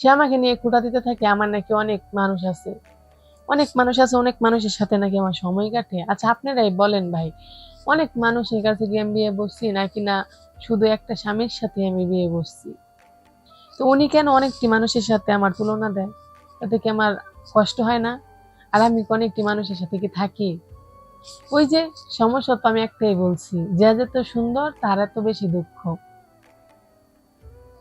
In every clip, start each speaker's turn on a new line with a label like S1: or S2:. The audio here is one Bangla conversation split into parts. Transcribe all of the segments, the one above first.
S1: সে আমাকে নিয়ে খুঁটা দিতে থাকে, আমার নাকি অনেক মানুষ আছে। অনেক মানুষ আছে, অনেক মানুষের সাথে নাকি আমার সময় কাটে। আচ্ছা আপনারাই বলেন ভাই, অনেক মানুষের কাছে গিয়ে আমি বিয়ে বসছি নাকি না? শুধু একটা স্বামীর সাথে আমি বিয়ে বসছি। তো উনি কেন অনেকটি মানুষের সাথে আমার তুলনা দেয়? তাতে কি আমার কষ্ট হয় না? আর আমি অনেকটি মানুষের সাথে কি থাকি? ওই যে সমস্যা তো আমি একটাই বলছি, যে যত সুন্দর, তার এত বেশি দুঃখ।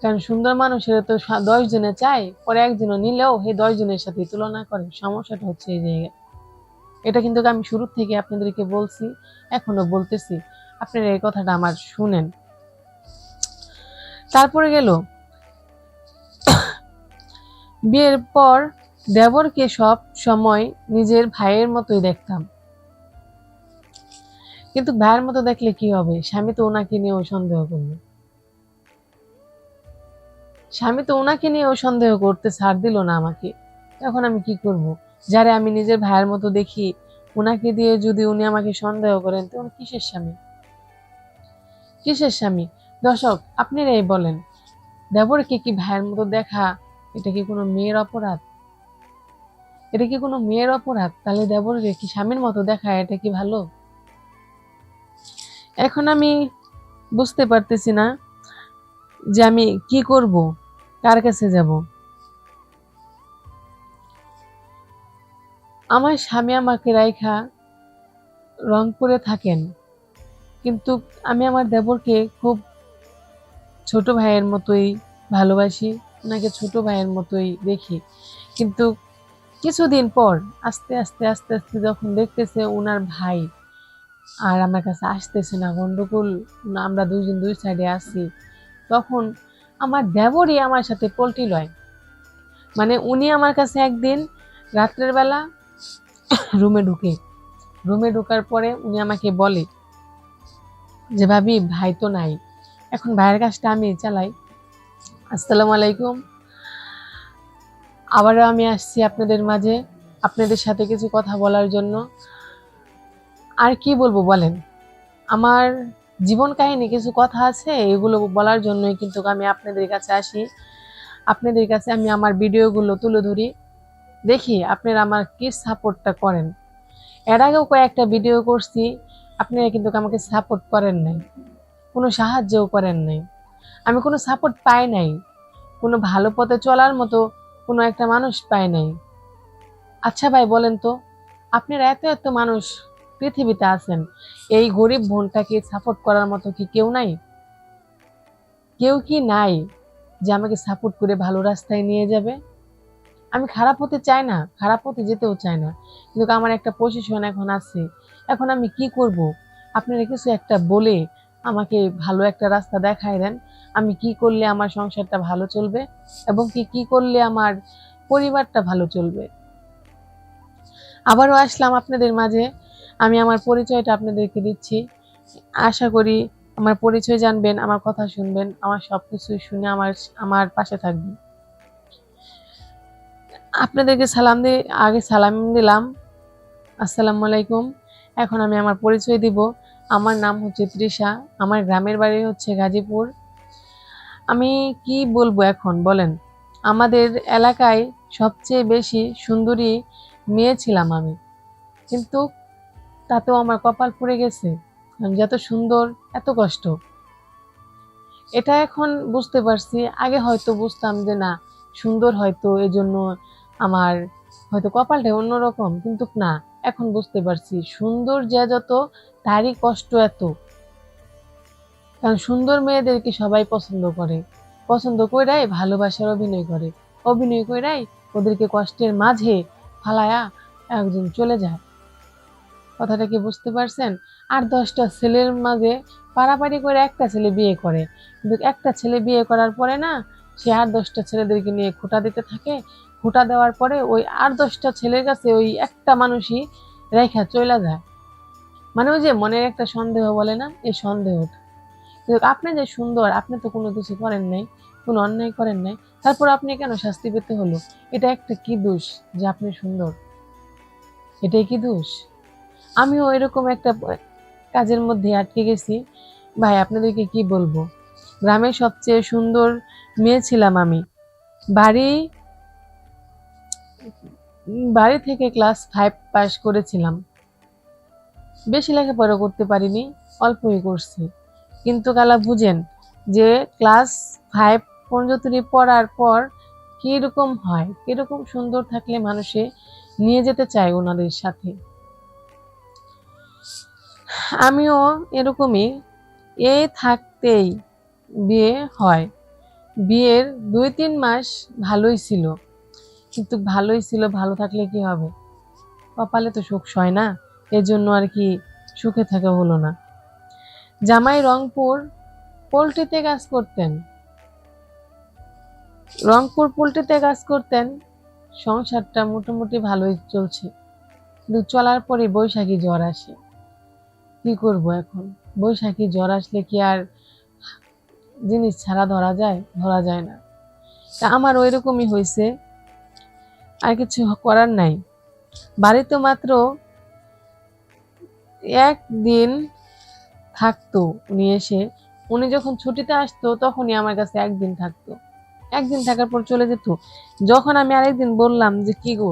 S1: কারণ সুন্দর মানুষের তো দশ জনে চায়, পরে একজনে নিলেও সেই দশ জনের সাথে তুলনা করে। সমস্যাটা হচ্ছে এই জায়গায়। এটা কিন্তু আমি শুরু থেকে আপনাদেরকে বলছি, এখনও বলতেছি। আপনারা এই কথাটা আমার শুনেন। তারপরে গেল। বিয়ের পর দেবরকে সব সময় নিজের ভাইয়ের মতোই দেখতাম। কিন্তু ভাইয়ের মতো দেখলে কি হবে? স্বামী তো ওনাকে নিয়েও সন্দেহ করল। স্বামী তো ওনাকে নিয়েও সন্দেহ করতে ছাড় দিল না আমাকে। তখন আমি কি করব? যারে আমি নিজের ভাইয়ের মতো দেখি ওনাকে দিয়ে যদি উনি আমাকে সন্দেহ করেন, তো উনি কিসের স্বামী? কিসের স্বামী? দর্শক আপনারাই বলেন দেবরকে কি ভাইয়ের মতো দেখা? এটা কি কোনো মেয়ের অপরাধ? এটা কি কোনো মেয়ের অপরাধ? তাহলে দেবরকে কি স্বামীর মতো দেখা, এটা কি ভালো? এখন আমি বুঝতে পারতেছি না যে আমি কি করব। কার কাছে যাব? আমার স্বামী আমাকে রাইখা রংপুরে থাকেন, কিন্তু আমি আমার দেবরকে খুব ছোট ভাইয়ের মতোই ভালোবাসি, ওনাকে ছোট ভাইয়ের মতোই দেখি। কিন্তু কিছুদিন পর আস্তে আস্তে আস্তে আস্তে যখন দেখতেছে ওনার ভাই আর আমার কাছে আসতেছে না, গন্ডগোল, আমরা দুইজন দুই সাইডে আছি, তখন আমার দেবরই আমার সাথে পোলট্রি লয়। মানে উনি আমার কাছে একদিন রাত্রের বেলা রুমে ঢুকে, রুমে ঢোকার পরে উনি আমাকে বলে যে, ভাবি, ভাই তো নাই। এখন ভাইয়ের কাজটা আমি চালাই। আসসালামু আলাইকুম। আবারও আমি আসছি আপনাদের মাঝে আপনাদের সাথে কিছু কথা বলার জন্য। আর কি বলব বলেন? আমার জীবন কাহিনী কিছু কথা আছে, এগুলো বলার জন্যই কিন্তু আমি আপনাদের কাছে আসি। আপনাদের কাছে আমি আমার ভিডিওগুলো তুলে ধরি। দেখি আপনারা আমার কি সাপোর্টটা করেন। এর আগেও কয়েকটা ভিডিও করছি, আপনারা কিন্তু আমাকে সাপোর্ট করেন নাই। কোনো সাহায্যও করেন নাই। আমি কোনো সাপোর্ট পাই নাই। কোনো ভালো পথে চলার মতো কোনো একটা মানুষ পাই নাই। আচ্ছা ভাই, বলেন তো, আপনারা এত এত মানুষ পৃথিবীতে আছেন। এই গরিব বোনটাকে সাপোর্ট করার মতো কি কেউ নাই? কেউ কি নাই যে আমাকে সাপোর্ট করে ভালো রাস্তায় নিয়ে যাবে? আমি খারাপ হতে চাই না, খারাপ হতে যেতেও চাই না। কিন্তু আমার একটা পজিশন এখন আছে। এখন আমি কি করব? আপনারা কিছু একটা বলে আমাকে ভালো একটা রাস্তা দেখায় দেন। আমি কি করলে আমার সংসারটা ভালো চলবে এবং কি কি করলে আমার পরিবারটা ভালো চলবে? আবারও আসলাম আপনাদের মাঝে। আমি আমার পরিচয়টা আপনাদেরকে দিচ্ছি। আশা করি আমার পরিচয় জানবেন, আমার কথা শুনবেন, আমার সব কিছু শুনে আমার আমার পাশে থাকবেন। আপনাদেরকে সালাম দিয়ে, আগে সালাম দিলাম। আসসালামু আলাইকুম। এখন আমি আমার পরিচয় দিব। আমার নাম হচ্ছে তৃষা। আমার গ্রামের বাড়ি হচ্ছে গাজীপুর। আমি কি বলব এখন, বলেন? আমাদের এলাকায় সবচেয়ে বেশি সুন্দরী মেয়ে ছিলাম আমি। কিন্তু তাতেও আমার কপাল পুড়ে গেছে। আমি যত সুন্দর, এত কষ্ট। এটা এখন বুঝতে পারছি। আগে হয়তো বুঝতাম যে না, সুন্দর হয়তো এজন্য আমার হয়তো কপালটা অন্যরকম, কিন্তু না, এখন বুঝতে পারছি। সুন্দর যে যত, তারই কষ্ট এত। কারণ সুন্দর মেয়েদেরকে সবাই পছন্দ করে। পছন্দ কইরাই ভালোবাসার অভিনয় করে। অভিনয় কইরাই ওদেরকে কষ্টের মাঝে ফালায়া একজন চলে যায়। কথাটা কি বুঝতে পারছেন? আর দশটা ছেলের মাঝে পাড়াপাড়ি করে একটা ছেলে বিয়ে করে। কিন্তু একটা ছেলে বিয়ে করার পরে না, সে আর দশটা ছেলেদেরকে নিয়ে খোটা দিতে থাকে। খোটা দেওয়ার পরে ওই আর দশটা ছেলের কাছে ওই একটা মানুষই রেখা চলে যায়। মানে ওই যে মনের একটা সন্দেহ বলে না? এই সন্দেহটা। কিন্তু আপনি যে সুন্দর, আপনি তো কোনো কিছু করেন নাই, কোনো অন্যায় করেন নাই, তারপর আপনি কেন শাস্তি পেতে হলো? এটা একটা কি দোষ যে আপনি সুন্দর? এটাই কি দোষ? আমিও এরকম একটা কাজের মধ্যে আটকে গেছি। ভাই, আপনাদেরকে কি বলব? গ্রামের সবচেয়ে সুন্দর মেয়ে ছিলাম আমি। বাড়ি বাড়ি থেকে ক্লাস ফাইভ পাস করেছিলাম। বেশি লেখাপড়া করতে পারিনি, অল্পই করছি। কিন্তু কালা বুঝেন যে ক্লাস ফাইভ পর্যন্ত পড়ার পর কীরকম হয়, কীরকম সুন্দর থাকলে মানুষে নিয়ে যেতে চায় ওনাদের সাথে। আমিও এরকমই এ থাকতেই বিয়ে হয়। বিয়ের দুই তিন মাস ভালোই ছিল। কিন্তু ভালোই ছিল, ভালো থাকলে কি হবে? কপালে তো সুখ সয় না, এজন্য আর কি সুখে থাকা হলো না। জামাই রংপুর পোলট্রিতে কাজ করতেন। রংপুর পোলট্রিতে কাজ করতেন। সংসারটা মোটামুটি ভালোই চলছে। কিন্তু চলার পরে বৈশাখী জ্বর আসে। কি করব এখন? বৈশাখী জ্বর আসলে কি আর জিনিস ছাড়া ধরা যায়? ধরা যায় না। তা আমার ওই রকমই হয়েছে আর কিছু করার নাই। বাড়িতে মাত্র একদিন থাকতো উনি এসে। উনি যখন ছুটিতে আসতো তখনই আমার কাছে একদিন থাকতো। একদিন থাকার পর চলে যেত। যখন আমি আরেকদিন বললাম যে, কি গো?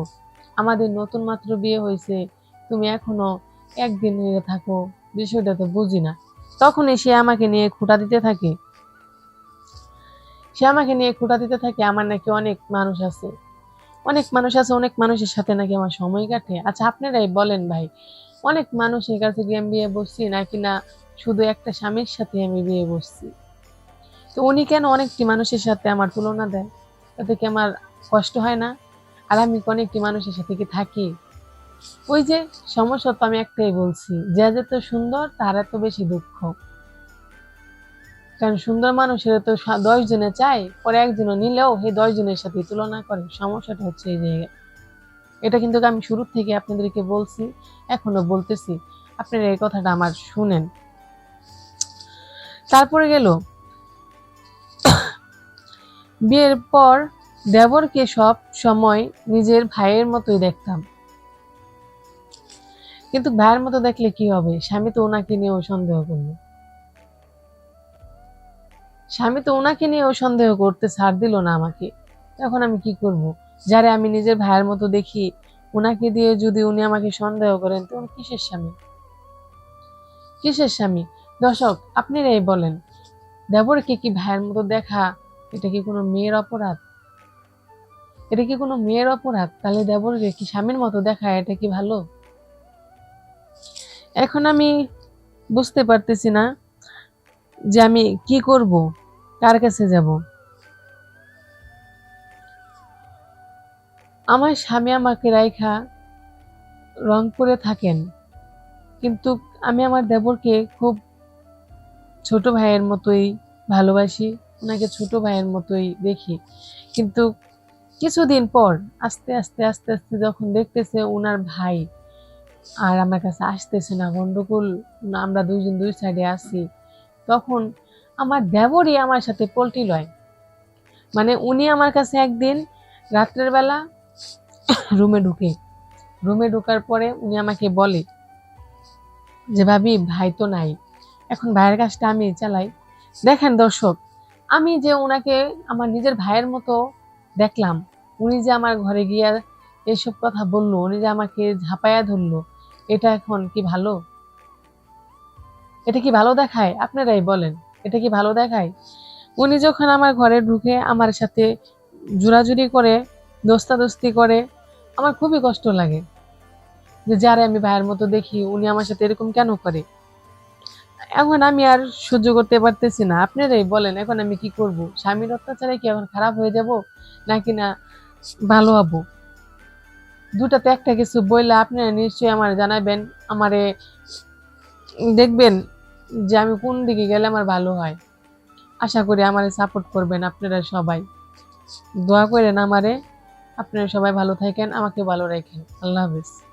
S1: আমাদের নতুন মাত্র বিয়ে হয়েছে তুমি এখনও একদিন থাকো। বিষয়টা তো বুঝি না। তখনই সে আমাকে নিয়ে খুঁটা দিতে থাকে। সে আমাকে নিয়ে খুঁটা দিতে থাকে, আমার নাকি অনেক মানুষ আছে। অনেক মানুষ আছে, অনেক মানুষের সাথে নাকি আমার সময় কাটে। আচ্ছা আপনারাই বলেন ভাই, অনেক মানুষের কাছে গিয়ে আমি বিয়ে বসছি নাকি না শুধু একটা স্বামীর সাথে আমি বিয়ে বসছি? তো উনি কেন অনেকটি মানুষের সাথে আমার তুলনা দেয় তাতে কি আমার কষ্ট হয় না? আর আমি অনেকটি মানুষের সাথে কি থাকি? ওই যে সমস্যা তো আমি একটাই বলছি যে যত সুন্দর তার এত বেশি দুঃখ। কারণ সুন্দর মানুষের তো দশ জনে চায়, পরে একজনে নিলেও সেই দশ জনের সাথে তুলনা করে। সমস্যাটা হচ্ছে এই জায়গায়। এটা কিন্তু আমি শুরু থেকে আপনাদেরকে বলছি, এখনও বলতেছি। আপনারা এই কথাটা আমার শুনেন। তারপরে গেল। বিয়ের পর দেবরকে সব সময় নিজের ভাইয়ের মতোই দেখতাম। কিন্তু ভাইয়ের মতো দেখলে কি হবে? স্বামী তো ওনাকে নিয়েও সন্দেহ করল। স্বামী তো ওনাকে নিয়েও সন্দেহ করতে ছাড় দিল না আমাকে। তখন আমি কি করব? যারে আমি নিজের ভাইয়ের মতো দেখি, ওনাকে দিয়ে যদি উনি আমাকে সন্দেহ করেন তো উনি কিসের স্বামী? কিসের স্বামী? দর্শক আপনারাই বলেন, দেবরকে কি ভাইয়ের মতো দেখা? এটা কি কোনো মেয়ের অপরাধ? এটা কি কোনো মেয়ের অপরাধ? তাহলে দেবরকে কি স্বামীর মতো দেখা? এটা কি ভালো? এখন আমি বুঝতে পারতেছি না যে আমি কি করব, কার কাছে যাব। আমার স্বামী আমাকে রাইখা রংপুরে থাকেন, কিন্তু আমি আমার দেবরকে খুব ছোট ভাইয়ের মতোই ভালোবাসি, ওনাকে ছোট ভাইয়ের মতোই দেখি। কিন্তু কিছুদিন পর আস্তে আস্তে আস্তে আস্তে যখন দেখতেছে ওনার ভাই আর আমার কাছে আসতেছে না, গন্ডগোল, আমরা দুইজন দুই সাইডে আছি। তখন আমার দেবরই আমার সাথে পোল্ট্রি লয়। মানে উনি আমার কাছে একদিন রাত্রের বেলা রুমে ঢুকে, রুমে ঢোকার পরে উনি আমাকে বলে যে, ভাবি, ভাই তো নাই। এখন ভাইয়ের কাজটা আমি চালাই। দেখেন দর্শক, আমি যে ওনাকে আমার নিজের ভাইয়ের মতো দেখলাম, উনি যে আমার ঘরে গিয়া এসব কথা বলল, উনি যে আমাকে ঝাঁপায়া ধরলো এটা এখন কি ভালো? এটা কি ভালো দেখায়? আপনারাই বলেন, এটা কি ভালো দেখায়? উনি যখন আমার ঘরে ঢুকে আমার সাথে জোরাজুরি করে, দোস্তাদোস্তি করে, আমার খুবই কষ্ট লাগে। যে যারে আমি ভাইয়ের মতো দেখি, উনি আমার সাথে এরকম কেন করে? এখন আমি আর সহ্য করতে পারতেছি না। আপনারাই বলেন, এখন আমি কি করব? স্বামীর অত্যাচারে কি এখন খারাপ হয়ে যাব? নাকি না ভালো হব? দুটাতে একটা কিছু বললে আপনারা নিশ্চয়ই আমার জানাবেন আমারে দেখবেন যে আমি কোন দিকে গেলে আমার ভালো হয়। আশা করি আমারে সাপোর্ট করবেন আপনারা সবাই। দোয়া করেন আমারে, আপনারা সবাই ভালো থাকেন, আমাকে ভালো রাখেন। আল্লাহ হাফেজ।